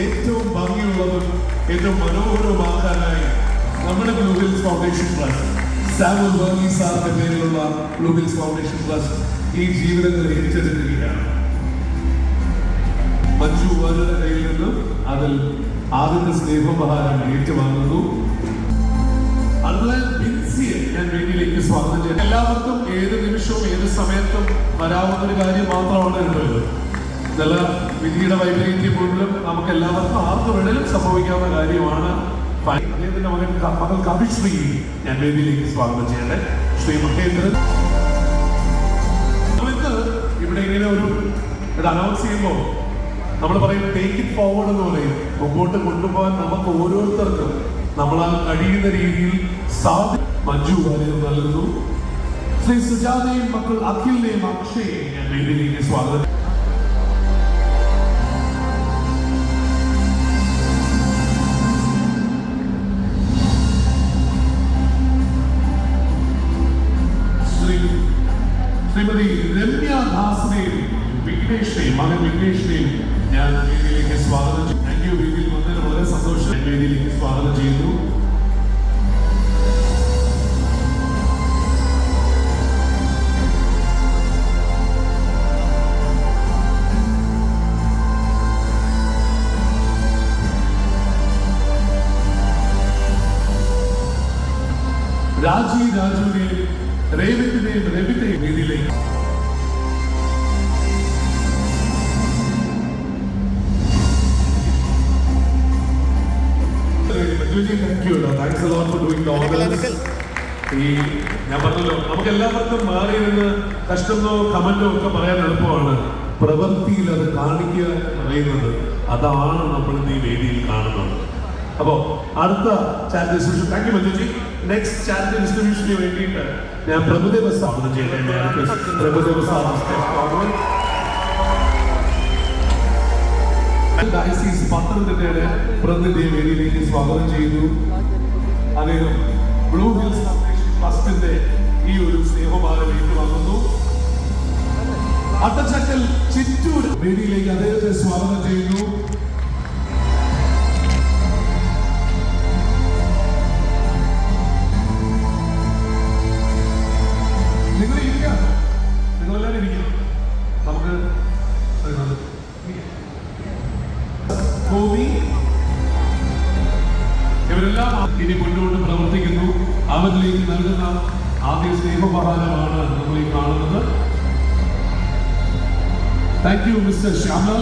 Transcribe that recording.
ഏറ്റവും ഭംഗിയുള്ളതും ഏറ്റവും മനോഹരമാക്കാനായി നമ്മുടെ ബ്ലൂ ഫൗണ്ടേഷൻ ട്രസ്റ്റ് സാമുൽ ബർഗി സാറിന്റെ പേരിലുള്ള ബ്ലൂ ഫൗണ്ടേഷൻ ട്രസ്റ്റ് ഈ ജീവിതങ്ങൾ ഏറ്റെടുക്കുകയാണ്. മഞ്ജു വാരുടെ കയ്യിൽ നിന്നും അതിൽ ആദ്യത്തെ സ്നേഹോപഹാരം ഏറ്റുവാങ്ങുന്നു. സ്വാഗതം ചെയ്യുന്നു എല്ലാവർക്കും ഏത് നിമിഷവും ഏത് സമയത്തും വരാവുന്ന ഒരു കാര്യം മാത്രമാണ് ഉള്ളത്. നല്ല വിധിയുടെ വൈപരീത്യം പോലും നമുക്ക് എല്ലാവർക്കും ആർക്ക് വേണേലും സംഭവിക്കാവുന്ന കാര്യമാണ്. അദ്ദേഹത്തിന്റെ മകൻ മകൾ കവിശ്രീ ഞാൻ വേദിയിലേക്ക് സ്വാഗതം ചെയ്യട്ടെ. ശ്രീ മഹേന്ദ്രൻ. നമുക്ക് ഇവിടെ ഇങ്ങനെ ഒരു അനൗൺസ് ചെയ്യുമ്പോൾ നമ്മൾ പറയും ടേക്ക് ഇറ്റ് ഫോർവേഡ് എന്ന് പറയും. മുമ്പോട്ട് കൊണ്ടുപോകാൻ നമുക്ക് ഓരോരുത്തർക്കും നമ്മളാൽ കഴിയുന്ന രീതിയിൽ സാധി മഞ്ജു വാര്യർ നൽകുന്നു. ശ്രീ സുജാതയും മക്കൾ അഖിലിനെയും അക്ഷയെയും ഞാൻ വേദിയിലേക്ക് സ്വാഗതം ശ്രീമതി രമ്യ വിഘ്നേഷിനെയും മകൻ വിഘ്നേഷിനെയും ഞാൻ വേദിയിലേക്ക് സ്വാഗതം ചെയ്യും താങ്ക് യു വേദിയിൽ വന്നതിന് വളരെ സന്തോഷം. വേദിയിലേക്ക് സ്വാഗതം ചെയ്യുന്നു. രാജി രാജുവിനെയും രേവത്തിനെയും thanks a lot for doing the honors. ഈ ഞാൻ പറഞ്ഞല്ലോ നമുക്ക് എല്ലാവർക്കും മാറി നിന്ന് കഷ്ടമോ കമന്റോ ഒക്കെ പറയാൻ എളുപ്പമാണ്. പ്രവൃത്തിയിൽ അത് കാണിക്കുക പറയുന്നത് അതാണ് നമ്മൾ ഈ വേദിയിൽ കാണുന്നത്. അപ്പോ അടുത്ത charity distribution thank you Manjuji. Next charity ഡിസ്ട്രിബ്യൂഷന് വേണ്ടിയിട്ട് ഞാൻ പ്രഭുദേവ സ്ഥാപനം ചെയ്യട്ടെ പ്രഭുദേവ സ്വാഗതം ഡയസീസ് പത്തനംതിട്ടയുടെ പ്രതിനിധിയെ വേദിയിലേക്ക് സ്വാഗതം ചെയ്തു അദ്ദേഹം ബ്ലൂ ഹിൽസ് ഫൗണ്ടേഷൻ ട്രസ്റ്റിന്റെ ഈ ഒരു സ്നേഹമാല ഏറ്റുവാങ്ങുന്നു. അട്ടച്ചക്കൽ ചിറ്റൂർ വേദിയിലേക്ക് അദ്ദേഹത്തെ സ്വാഗതം ചെയ്യുന്നു. നിങ്ങൾ ഇരിക്കുക നിങ്ങളെല്ലാവരും ഇരിക്കുക നമുക്ക് ഇവരെല്ലാം ഇനി മുന്നോട്ട് പ്രവർത്തിക്കുന്നു. അവരിലേക്ക് നൽകുന്ന ആദ്യ സ്നേഹപ്രകാരമാണ് നമ്മൾ ഈ കാണുന്നത്. Thank you mister Shyamal